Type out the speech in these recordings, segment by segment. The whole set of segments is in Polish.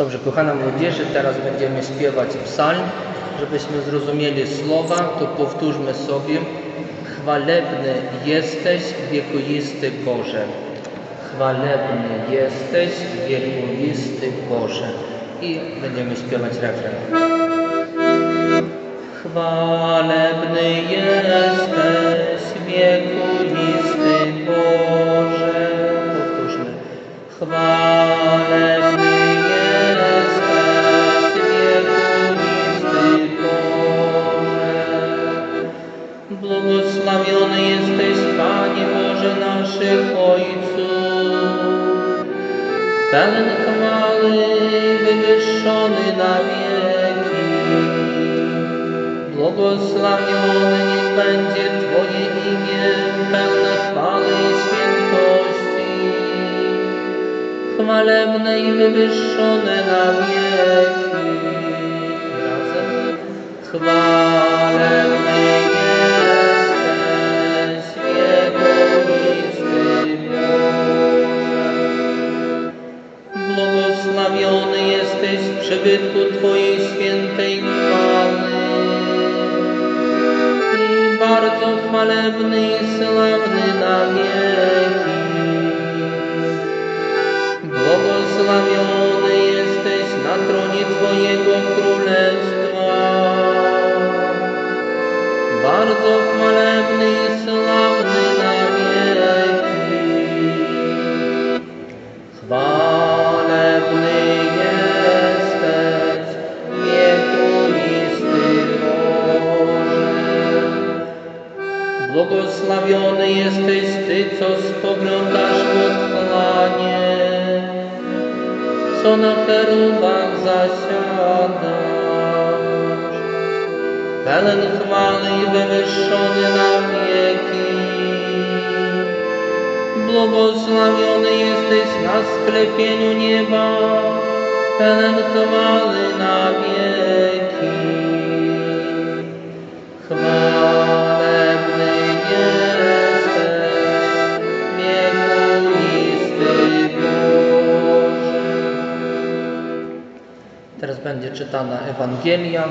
Dobrze, kochana młodzieży, teraz będziemy śpiewać psalm. Żebyśmy zrozumieli słowa, to powtórzmy sobie. Chwalebny jesteś, wiekuisty Boże. Chwalebny jesteś, wiekuisty Boże. I będziemy śpiewać refren. Chwalebny jesteś, wiekuisty Pełen chwały, wywyższony na wieki. Błogosławiony niech będzie Twoje imię, pełne chwały i świętości. Chwalebne i wywyższone na wieki. Razem. Chwalebny przybytku Twojej świętej chwały. Bardzo chwalebny i sławny na wieki. Błogosławiony jesteś na tronie Twojego królestwa. Bardzo Chwały i wywyższony na wieki. Błogosławiony jesteś na sklepieniu nieba, chwały na wieki. Chwalebny jesteś, wiekuisty Boże. Teraz będzie czytana Ewangelia,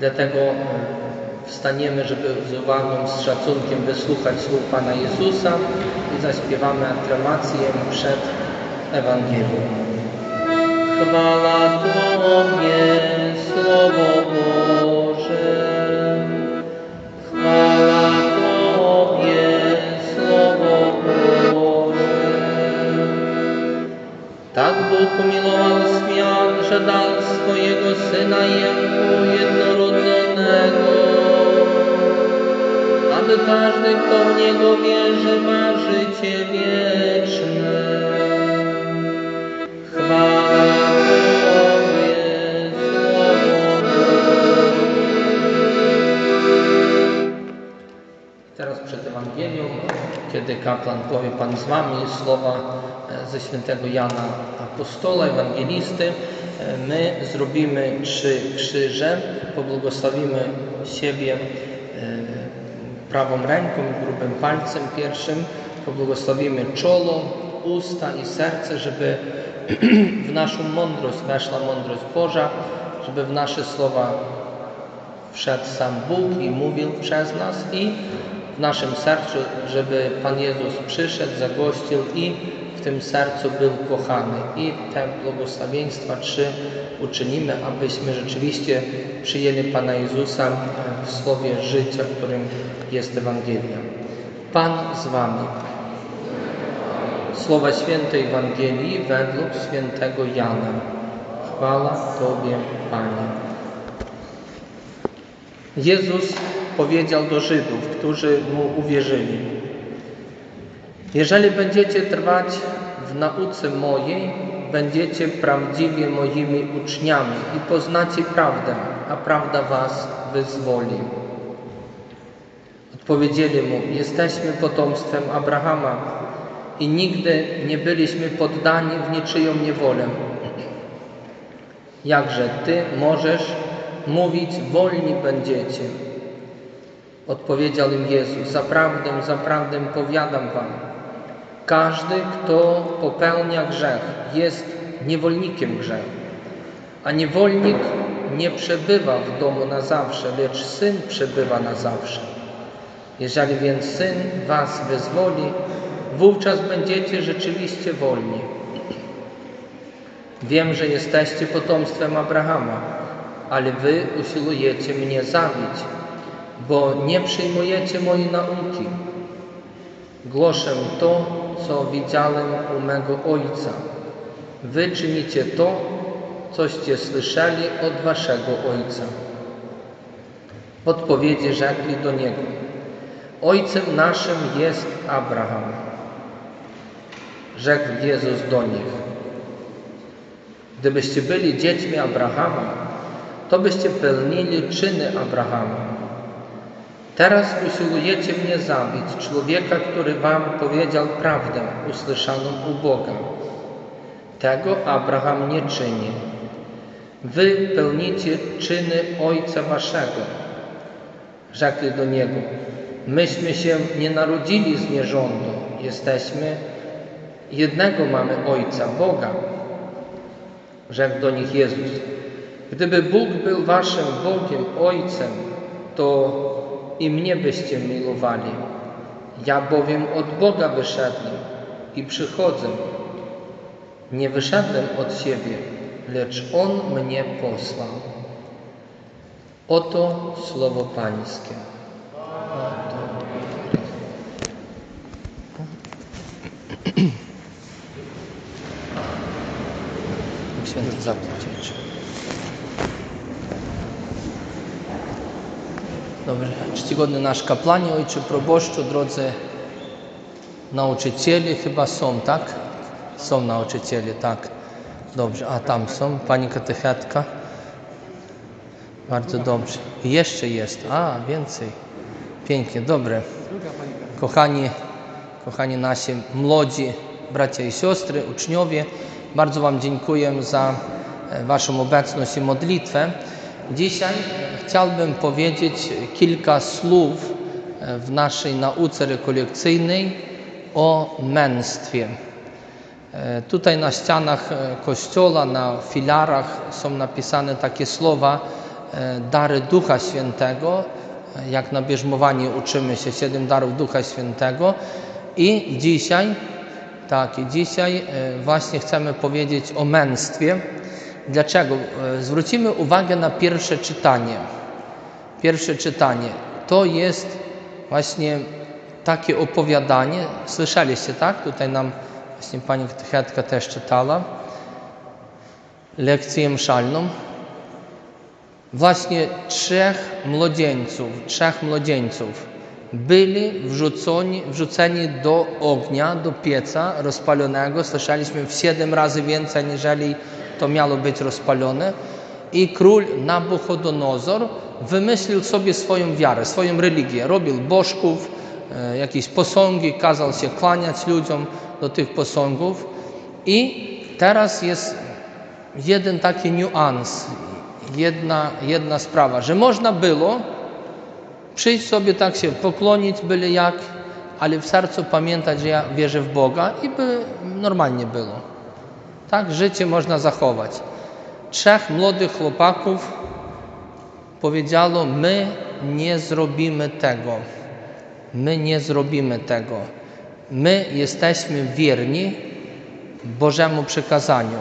dlatego wstaniemy, żeby z uwagą, z szacunkiem wysłuchać słów Pana Jezusa i zaśpiewamy aklamację przed Ewangelią. Chwala Tobie, Słowo Boże. Chwala Tobie, Słowo Boże. Tak Bóg umilował świat, że dał swojego Syna Jemu jednorodzonego, aby każdy, kto w Niego wierzy, ma życie wieczne. Teraz przed Ewangelią, kiedy kaplan powie Pan z Wami słowa e, ze świętego Jana Apostola, ewangelisty, my zrobimy trzy krzyże, pobłogosławimy siebie e, prawą ręką i grubym palcem pierwszym, pobłogosławimy czolo, usta i serce, żeby w naszą mądrość weszła mądrość Boża, żeby w nasze słowa wszedł sam Bóg i mówił przez nas i w naszym sercu, żeby Pan Jezus przyszedł, zagościł i tym sercu był kochany. I te błogosławieństwa trzy uczynimy, abyśmy rzeczywiście przyjęli Pana Jezusa w słowie życia, którym jest Ewangelia. Pan z Wami. Słowa świętej Ewangelii według świętego Jana. Chwała Tobie, Panie. Jezus powiedział do Żydów, którzy mu uwierzyli: Jeżeli będziecie trwać w nauce mojej, będziecie prawdziwie moimi uczniami i poznacie prawdę, a prawda was wyzwoli. Odpowiedzieli mu: Jesteśmy potomstwem Abrahama i nigdy nie byliśmy poddani w niczyją niewolę. Jakże ty możesz mówić, wolni będziecie? Odpowiedział im Jezus, zaprawdę, zaprawdę powiadam wam, każdy, kto popełnia grzech, jest niewolnikiem grzechu. A niewolnik nie przebywa w domu na zawsze, lecz syn przebywa na zawsze. Jeżeli więc syn was wyzwoli, wówczas będziecie rzeczywiście wolni. Wiem, że jesteście potomstwem Abrahama, ale wy usiłujecie mnie zabić, bo nie przyjmujecie mojej nauki. Głoszę to, co widziałem u mego ojca. Wy czynicie to, coście słyszeli od waszego ojca. Odpowiedzi rzekli do niego: Ojcem naszym jest Abraham. Rzekł Jezus do nich: Gdybyście byli dziećmi Abrahama, to byście pełnili czyny Abrahama. Teraz usiłujecie mnie zabić, człowieka, który wam powiedział prawdę usłyszaną u Boga. Tego Abraham nie czyni. Wy pełnicie czyny Ojca Waszego. Rzekli do Niego, myśmy się nie narodzili z nierządu, jesteśmy, jednego mamy Ojca, Boga. Rzekł do nich Jezus, gdyby Bóg był Waszym Bogiem, Ojcem, to i mnie byście milowali. Ja bowiem od Boga wyszedłem i przychodzę. Nie wyszedłem od siebie, lecz On mnie posłał. Oto słowo Pańskie. Święty zapłacić. Dobrze. Czcigodny nasz kapłanie, ojcze proboszczu, drodzy nauczyciele, chyba są, tak? Są nauczyciele, tak. Dobrze, a tam są, pani katechetka. Bardzo dobrze. Jeszcze jest, a więcej. Pięknie, dobre. Kochani, kochani nasi młodzi bracia i siostry, uczniowie, bardzo Wam dziękuję za e, Waszą obecność i modlitwę. Dzisiaj chciałbym powiedzieć kilka słów e, w naszej nauce rekolekcyjnej o męstwie. E, Tutaj na ścianach e, kościoła, na filarach są napisane takie słowa dary Ducha Świętego. Jak na bierzmowanie uczymy się siedem darów Ducha Świętego. I dzisiaj, tak, i dzisiaj właśnie chcemy powiedzieć o męstwie. Dlaczego? E, Zwrócimy uwagę na pierwsze czytanie. Pierwsze czytanie to jest właśnie takie opowiadanie. Słyszeliście, tak? Tutaj nam właśnie pani katechetka też czytała lekcję mszalną. Właśnie trzech młodzieńców, trzech młodzieńców byli wrzuceni, wrzuceni do ognia, do pieca rozpalonego. Słyszeliśmy w siedem razy więcej, aniżeli to miało być rozpalone. I król Nabuchodonozor wymyślił sobie swoją wiarę, swoją religię. Robił bożków, e, jakieś posągi, kazał się kłaniać ludziom do tych posągów. I teraz jest jeden taki niuans, jedna, jedna sprawa, że można było przyjść sobie tak się poklonić byle jak, ale w sercu pamiętać, że ja wierzę w Boga i by normalnie było. Tak życie można zachować. Trzech młodych chłopaków powiedziało: My nie zrobimy tego. My nie zrobimy tego. My jesteśmy wierni Bożemu przekazaniu.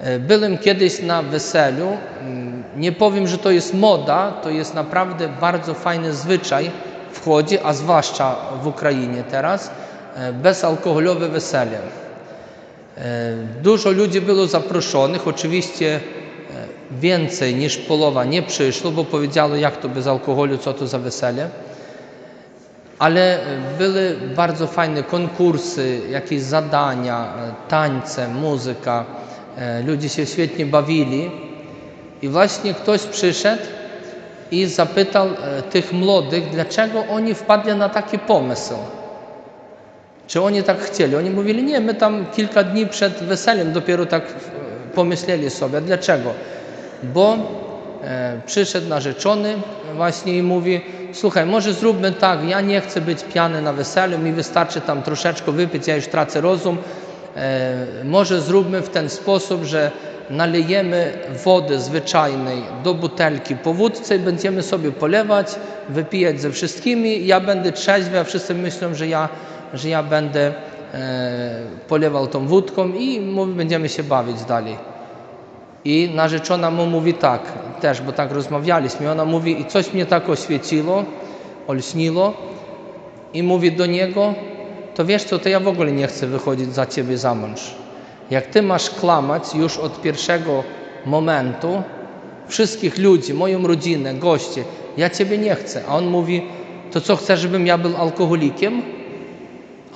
E, Byłem kiedyś na weselu. Mm, Nie powiem, że to jest moda, to jest naprawdę bardzo fajny zwyczaj wchodzi, a zwłaszcza w Ukrainie teraz, e, bezalkoholowe wesele. E, Dużo ludzi było zaproszonych, oczywiście e, więcej niż połowa nie przyszło, bo powiedziało, jak to bez alkoholu, co to za wesele. Ale e, były bardzo fajne konkursy, jakieś zadania, tańce, muzyka. Ludzie się świetnie bawili. I właśnie ktoś przyszedł i zapytał tych młodych, dlaczego oni wpadli na taki pomysł. Czy oni tak chcieli? Oni mówili, nie, my tam kilka dni przed weselem dopiero tak e, pomyśleli sobie. Dlaczego? Bo e, przyszedł narzeczony właśnie i mówi, słuchaj, może zróbmy tak, ja nie chcę być pijany na weselu, mi wystarczy tam troszeczkę wypić, ja już tracę rozum, e, może zróbmy w ten sposób, że nalejemy wody zwyczajnej do butelki po wódce i będziemy sobie polewać, wypijać ze wszystkimi. Ja będę trzeźwy, a wszyscy myślą, że ja, że ja będę e, polewał tą wódką i będziemy się bawić dalej. I narzeczona mu mówi tak, też, bo tak rozmawialiśmy. Ona mówi, i coś mnie tak oświeciło, olśniło, i mówi do niego, to wiesz co, to ja w ogóle nie chcę wychodzić za ciebie za mąż. Jak ty masz klamać już od pierwszego momentu wszystkich ludzi, moją rodzinę, goście, ja ciebie nie chcę. A on mówi, to co chcesz, żebym ja był alkoholikiem?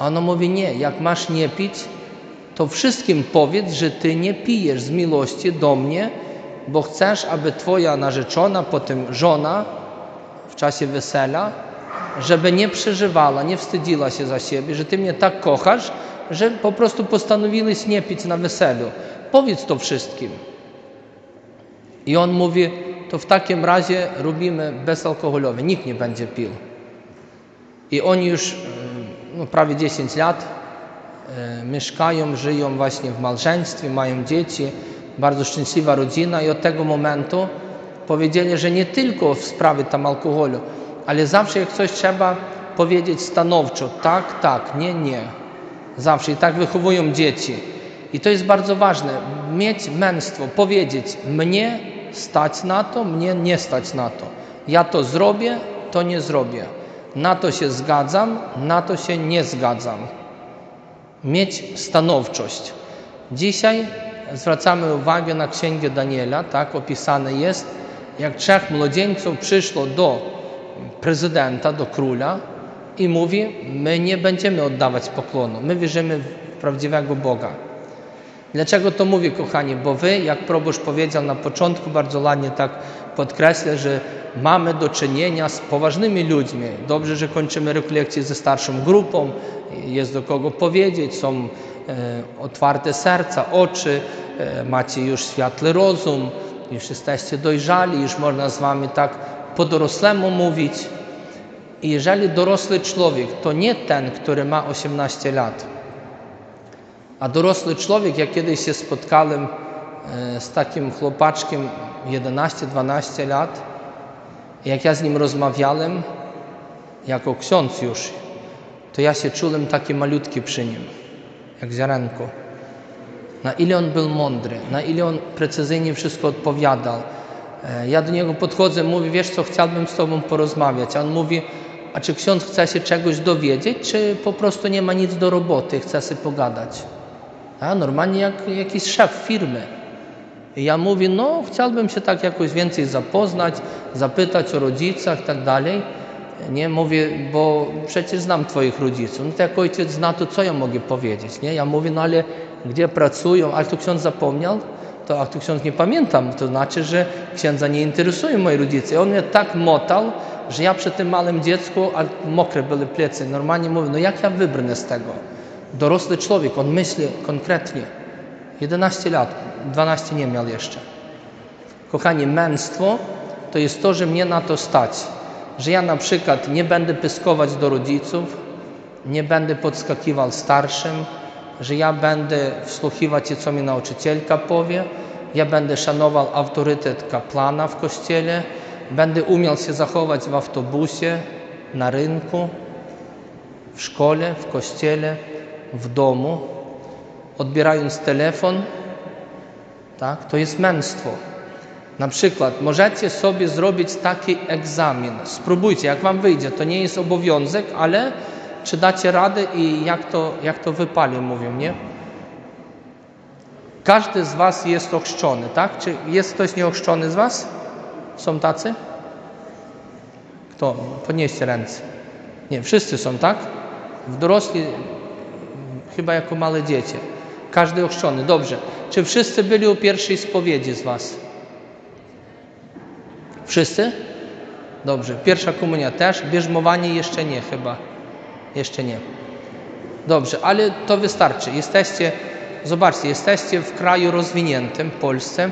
A ona mówi, nie, jak masz nie pić, to wszystkim powiedz, że ty nie pijesz z miłości do mnie, bo chcesz, aby twoja narzeczona, potem żona w czasie wesela, żeby nie przeżywała, nie wstydziła się za siebie, że ty mnie tak kochasz, że po prostu postanowiłeś nie pić na weselu. Powiedz to wszystkim. I on mówi, to w takim razie robimy bezalkoholowe, nikt nie będzie pił. I oni już no, prawie 10 lat e, mieszkają, żyją właśnie w małżeństwie, mają dzieci, bardzo szczęśliwa rodzina i od tego momentu powiedzieli, że nie tylko w sprawie tam alkoholu, ale zawsze jak coś trzeba powiedzieć stanowczo, tak, tak, nie, nie. Zawsze i tak wychowują dzieci. I to jest bardzo ważne, mieć męstwo, powiedzieć mnie stać na to, mnie nie stać na to. Ja to zrobię, to nie zrobię. Na to się zgadzam, na to się nie zgadzam. Mieć stanowczość. Dzisiaj zwracamy uwagę na księgę Daniela, tak opisane jest, jak trzech młodzieńców przyszło do prezydenta, do króla i mówi: My nie będziemy oddawać poklonu, my wierzymy w prawdziwego Boga. Dlaczego to mówię, kochani? Bo wy, jak proboszcz powiedział na początku, bardzo ładnie tak podkreślę, że mamy do czynienia z poważnymi ludźmi. Dobrze, że kończymy rekolekcje ze starszą grupą, jest do kogo powiedzieć, są e, otwarte serca, oczy, e, macie już światły rozum, już jesteście dojrzali, już można z wami tak po dorosłemu mówić. I jeżeli dorosły człowiek to nie ten, który ma 18 lat, a dorosły człowiek, ja kiedyś się spotkałem e, z takim chłopaczkiem 11-12 lat, jak ja z nim rozmawiałem, jako ksiądz już, to ja się czułem taki malutki przy nim, jak ziarenko. Na ile on był mądry, na ile on precyzyjnie wszystko odpowiadał. E, ja do niego podchodzę, mówię, wiesz co, chciałbym z tobą porozmawiać. A on mówi, a czy ksiądz chce się czegoś dowiedzieć, czy po prostu nie ma nic do roboty, chce sobie pogadać? A normalnie jak jakiś szef firmy. I ja mówię, no chciałbym się tak jakoś więcej zapoznać, zapytać o rodzicach i tak dalej. Nie, mówię, bo przecież znam twoich rodziców. No to jak ojciec zna, to co ja mogę powiedzieć, nie? Ja mówię, no ale gdzie pracują? A tu ksiądz zapomniał? To a tu ksiądz nie pamiętam. To znaczy, że księdza nie interesują moi rodzice. I on mnie tak motał, że ja przy tym małym dziecku, a mokre były plecy, normalnie mówię, no jak ja wybrnę z tego? Dorosły człowiek, on myśli konkretnie. 11 lat, 12 nie miał jeszcze. Kochani, męstwo to jest to, że mnie na to stać. Że ja na przykład nie będę pyskować do rodziców, nie będę podskakiwał starszym, że ja będę wsłuchiwać się, co mi nauczycielka powie, ja będę szanował autorytet kaplana w kościele, będę umiał się zachować w autobusie, na rynku, w szkole, w kościele, w domu, odbierając telefon, tak, to jest męstwo. Na przykład możecie sobie zrobić taki egzamin. Spróbujcie, jak wam wyjdzie. To nie jest obowiązek, ale czy dacie radę i jak to, jak to wypali, mówią, nie? Każdy z was jest ochrzczony, tak? Czy jest ktoś nieochrzczony z was? Są tacy? Kto? Podnieście ręce. Nie, wszyscy są, tak? W dorośli chyba jako małe dzieci. Każdy ochrzczony. Dobrze. Czy wszyscy byli u pierwszej spowiedzi z was? Wszyscy? Dobrze. Pierwsza komunia też. Bierzmowanie jeszcze nie chyba. Jeszcze nie. Dobrze, ale to wystarczy. Jesteście, zobaczcie, jesteście w kraju rozwiniętym, Polsce,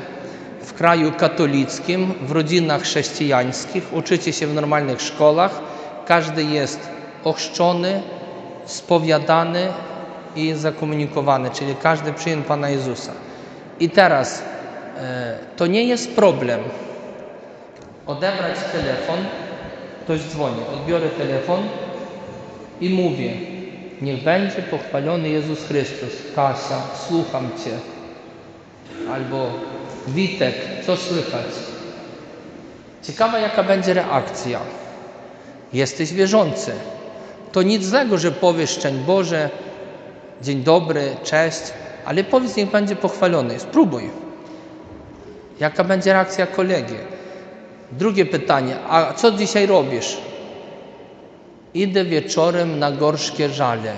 w kraju katolickim, w rodzinach chrześcijańskich, uczycie się w normalnych szkołach, każdy jest ochrzczony, spowiadany i zakomunikowany, czyli każdy przyjął Pana Jezusa. I teraz e, to nie jest problem odebrać telefon, ktoś dzwoni, odbiorę telefon i mówię, niech będzie pochwalony Jezus Chrystus. Kasia, słucham Cię. Albo Witek, co słychać? Ciekawa jaka będzie reakcja. Jesteś wierzący. To nic złego, że powiesz szczęść Boże, dzień dobry, cześć, ale powiedz niech będzie pochwalony. Spróbuj. Jaka będzie reakcja kolegi? Drugie pytanie, a co dzisiaj robisz? Idę wieczorem na gorzkie żale.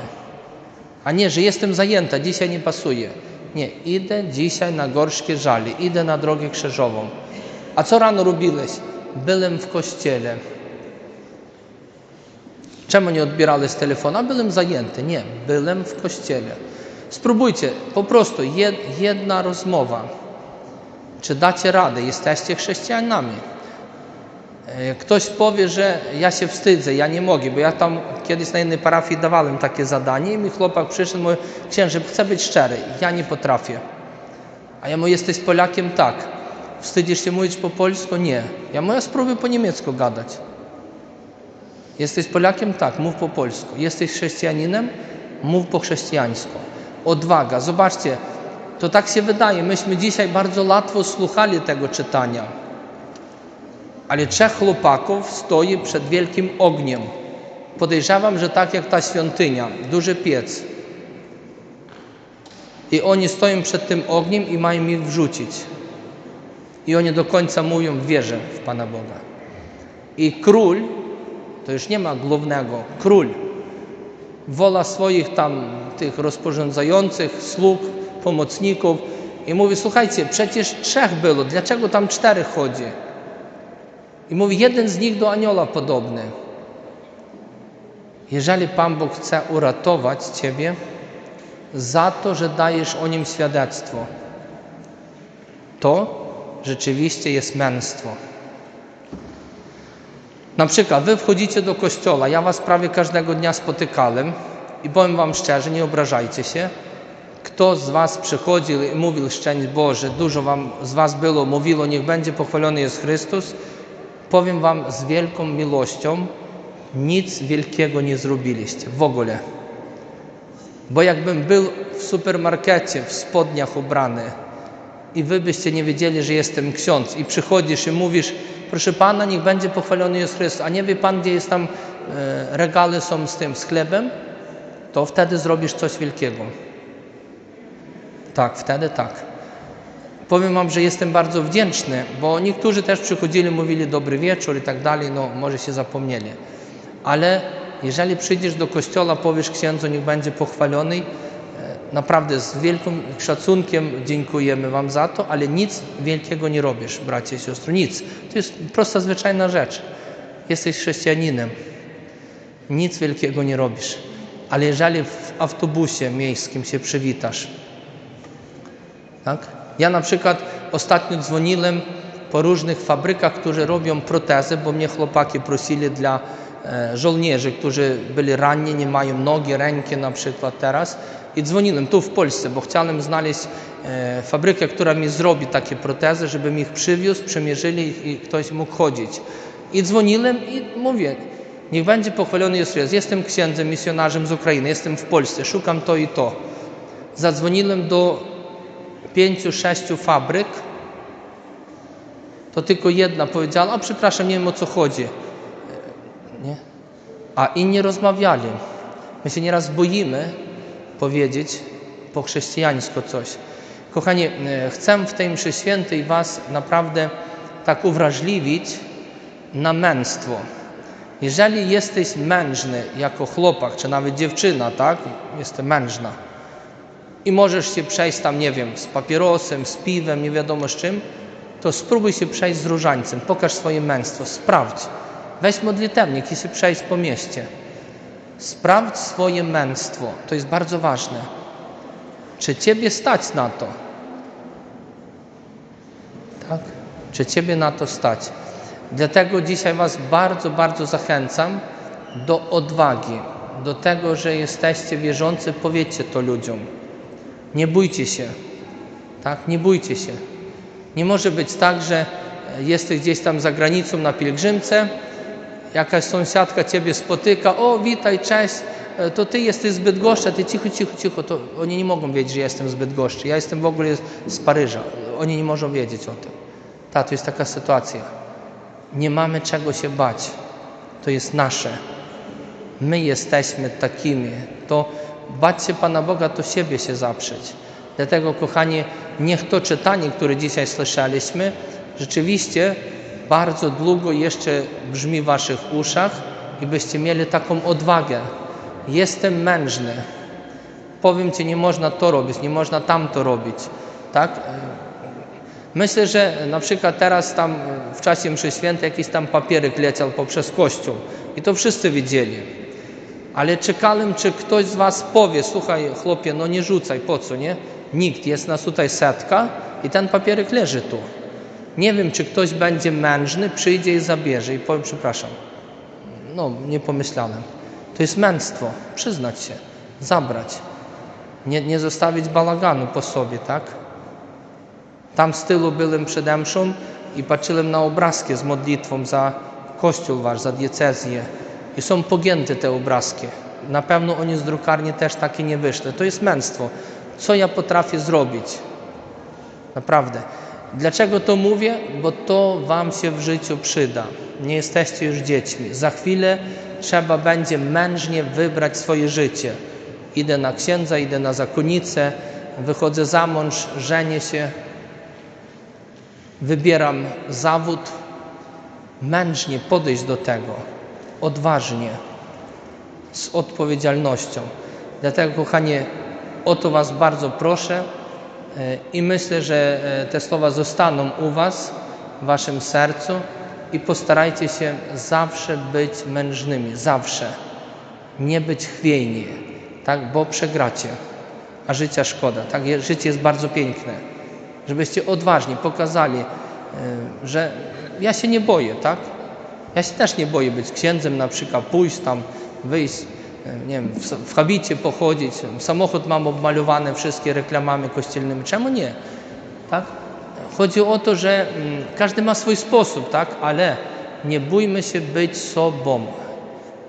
A nie, że jestem zajęta, dzisiaj nie pasuje. Nie, idę dzisiaj na gorzkie żale, idę na drogę krzyżową. A co rano robiłeś? Byłem w kościele. Czemu nie odbierałeś telefonu? Byłem zajęty. Nie, byłem w kościele. Spróbujcie, po prostu jed, jedna rozmowa. Czy dacie radę? Jesteście chrześcijanami. E, Ktoś powie, że ja się wstydzę, ja nie mogę, bo ja tam kiedyś na jednej parafii dawałem takie zadanie i mi chłopak przyszedł mówi, księże, chcę być szczery, ja nie potrafię. A ja mówię, jesteś Polakiem? Tak. Wstydzisz się mówić po polsku? Nie. Ja mówię, spróbuj po niemiecku gadać. Jesteś Polakiem? Tak, mów po polsku. Jesteś chrześcijaninem? Mów po chrześcijańsku. Odwaga. Zobaczcie, to tak się wydaje. Myśmy dzisiaj bardzo łatwo słuchali tego czytania. Ale trzech chłopaków stoi przed wielkim ogniem. Podejrzewam, że tak jak ta świątynia, duży piec. I oni stoją przed tym ogniem i mają ich wrzucić. I oni do końca mówią, wierzę w Pana Boga. I król, to już nie ma głównego, król wola swoich tam tych rozporządzających, sług, pomocników i mówi, słuchajcie, przecież trzech było, dlaczego tam czterech chodzi? I mówi, jeden z nich do anioła podobny. Jeżeli Pan Bóg chce uratować Ciebie za to, że dajesz o Nim świadectwo, to rzeczywiście jest męstwo. Na przykład Wy wchodzicie do kościoła, ja Was prawie każdego dnia spotykałem i powiem Wam szczerze, nie obrażajcie się, kto z Was przychodził i mówił szczęść Boże, dużo Wam z Was było, mówiło, niech będzie pochwalony jest Chrystus, powiem Wam z wielką miłością, nic wielkiego nie zrobiliście w ogóle. Bo jakbym był w supermarkecie w spodniach ubrany i wy byście nie wiedzieli, że jestem ksiądz i przychodzisz i mówisz, proszę Pana, niech będzie pochwalony jest Chrystus, a nie wie Pan, gdzie jest tam e, regale są z tym sklepem, to wtedy zrobisz coś wielkiego. Tak, wtedy tak. Powiem Wam, że jestem bardzo wdzięczny, bo niektórzy też przychodzili, mówili dobry wieczór i tak dalej, no może się zapomnieli. Ale jeżeli przyjdziesz do kościoła, powiesz księdzu, niech będzie pochwalony, naprawdę z wielkim szacunkiem dziękujemy Wam za to, ale nic wielkiego nie robisz, bracie i siostry, nic. To jest prosta, zwyczajna rzecz. Jesteś chrześcijaninem, nic wielkiego nie robisz. Ale jeżeli w autobusie miejskim się przywitasz, tak? Ja na przykład ostatnio dzwoniłem po różnych fabrykach, które robią protezy, bo mnie chłopaki prosili dla żołnierzy, którzy byli ranni, mają nogi, ręki na przykład teraz. I dzwoniłem tu w Polsce, bo chciałem znaleźć e, fabrykę, która mi zrobi takie protezy, żebym ich przywiózł, przemierzyli i ktoś mógł chodzić. I dzwoniłem i mówię, niech będzie pochwalony Jezus. Jestem księdzem, misjonarzem z Ukrainy, jestem w Polsce, szukam to i to. Zadzwoniłem do pięciu, sześciu fabryk, to tylko jedna powiedziała, a przepraszam, nie wiem o co chodzi. Nie? A inni rozmawiali. My się nieraz boimy powiedzieć po chrześcijańsku coś. Kochani, e, chcę w tej mszy świętej Was naprawdę tak uwrażliwić na męstwo. Jeżeli jesteś mężny jako chłopak, czy nawet dziewczyna, tak? Jestem mężna i możesz się przejść tam, nie wiem, z papierosem, z piwem, nie wiadomo z czym, to spróbuj się przejść z różańcem, pokaż swoje męstwo, sprawdź. Weź modlitewnik i się przejść po mieście. Sprawdź swoje męstwo, to jest bardzo ważne. Czy Ciebie stać na to? Tak? Czy Ciebie na to stać? Dlatego dzisiaj Was bardzo, bardzo zachęcam do odwagi, do tego, że jesteście wierzący, powiedzcie to ludziom. Nie bójcie się. Tak? Nie bójcie się. Nie może być tak, że jesteś gdzieś tam za granicą na pielgrzymce, jakaś sąsiadka ciebie spotyka, o witaj, cześć, e, to ty jesteś z Bydgoszczy, ty cicho, cicho, cicho, to oni nie mogą wiedzieć, że jestem z Bydgoszczy, ja jestem w ogóle z Paryża, oni nie mogą wiedzieć o tym. Ta, to jest taka sytuacja. Nie mamy czego się bać, to jest nasze. My jesteśmy takimi, to bać się Pana Boga, to siebie się zaprzeć. Dlatego, kochani, niech to czytanie, które dzisiaj słyszeliśmy, rzeczywiście bardzo długo jeszcze brzmi w Waszych uszach i byście mieli taką odwagę. Jestem mężny. Powiem Ci, nie można to robić, nie można tamto robić. Tak? Myślę, że na przykład teraz tam w czasie mszy świętej jakiś tam papierek leciał poprzez kościół i to wszyscy widzieli. Ale czekałem, czy ktoś z Was powie, słuchaj chłopie, no nie rzucaj, po co, nie? Nikt, jest nas tutaj setka i ten papierek leży tu. Nie wiem, czy ktoś będzie mężny, przyjdzie i zabierze i powie, przepraszam, no nie pomyślałem. To jest męstwo, przyznać się, zabrać. Nie, nie zostawić balaganu po sobie, tak? Tam z tyłu byłem przede mszą i patrzyłem na obrazki z modlitwą za kościół wasz, za diecezję. I są pogięte te obrazki. Na pewno oni z drukarni też takie nie wyszły. To jest męstwo. Co ja potrafię zrobić? Naprawdę. Dlaczego to mówię? Bo to Wam się w życiu przyda. Nie jesteście już dziećmi. Za chwilę trzeba będzie mężnie wybrać swoje życie. Idę na księdza, idę na zakonnicę, wychodzę za mąż, żenię się, wybieram zawód. Mężnie podejść do tego, odważnie, z odpowiedzialnością. Dlatego, kochanie, o to Was bardzo proszę. I myślę, że e, te słowa zostaną u Was, w Waszym sercu i postarajcie się zawsze być mężnymi, zawsze. Nie być chwiejni, tak, bo przegracie, a życia szkoda. Tak, życie jest bardzo piękne. Żebyście odważni pokazali, e, że ja się nie boję, tak? Ja się też nie boję być księdzem, na przykład pójść tam, wyjść nie wiem, w habicie pochodzić, samochód mam obmalowany wszystkie reklamami kościelnymi. Czemu nie? Tak? Chodzi o to, że mm, każdy ma swój sposób, tak? ale nie bójmy się być sobą.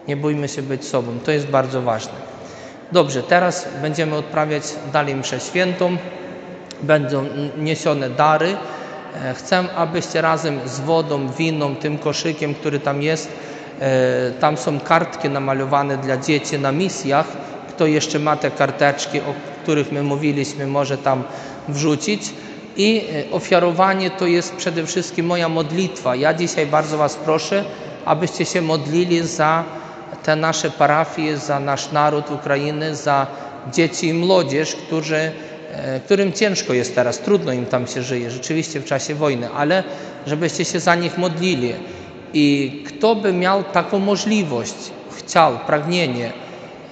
Nie bójmy się być sobą. To jest bardzo ważne. Dobrze, teraz będziemy odprawiać dalej mszę świętą. Będą niesione dary. E, chcę, abyście razem z wodą, winą, tym koszykiem, który tam jest, E, tam są kartki namalowane dla dzieci na misjach. Kto jeszcze ma te karteczki, o których my mówiliśmy, może tam wrzucić. I e, ofiarowanie to jest przede wszystkim moja modlitwa. Ja dzisiaj bardzo Was proszę, abyście się modlili za te nasze parafie, za nasz naród Ukrainy, za dzieci i młodzież, którzy, e, którym ciężko jest teraz, trudno im tam się żyje, rzeczywiście w czasie wojny, ale żebyście się za nich modlili. I kto by miał taką możliwość, chciał, pragnienie,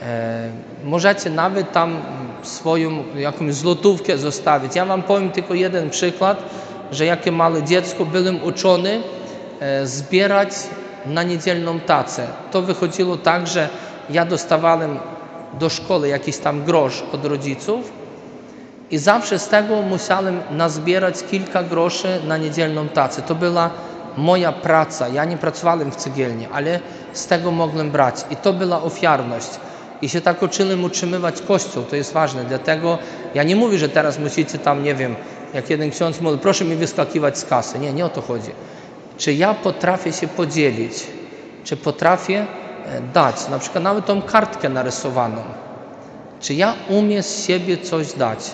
e, możecie nawet tam swoją jakąś złotówkę zostawić. Ja Wam powiem tylko jeden przykład, że jakie małe dziecko byłem uczony e, zbierać na niedzielną tacę. To wychodziło tak, że ja dostawałem do szkoły jakiś tam grosz od rodziców i zawsze z tego musiałem nazbierać kilka groszy na niedzielną tacę. To była moja praca. Ja nie pracowałem w cegielni, ale z tego mogłem brać. I to była ofiarność. I się tak uczyłem utrzymywać Kościół, to jest ważne. Dlatego ja nie mówię, że teraz musicie tam, nie wiem, jak jeden ksiądz mówi, proszę mi wyskakiwać z kasy. Nie, nie o to chodzi. Czy ja potrafię się podzielić? Czy potrafię e, dać, na przykład nawet tą kartkę narysowaną? Czy ja umiem z siebie coś dać?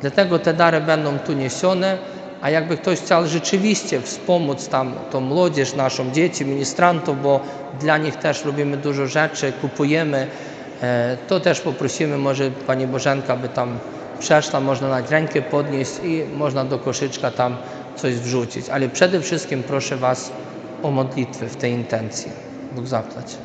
Dlatego te dary będą tu niesione. A jakby ktoś chciał rzeczywiście wspomóc tam tą młodzież, naszą dzieci, ministrantów, bo dla nich też robimy dużo rzeczy, kupujemy, e, to też poprosimy może Pani Bożenka, by tam przeszła, można na rękę podnieść i można do koszyczka tam coś wrzucić. Ale przede wszystkim proszę Was o modlitwę w tej intencji. Bóg zaplać.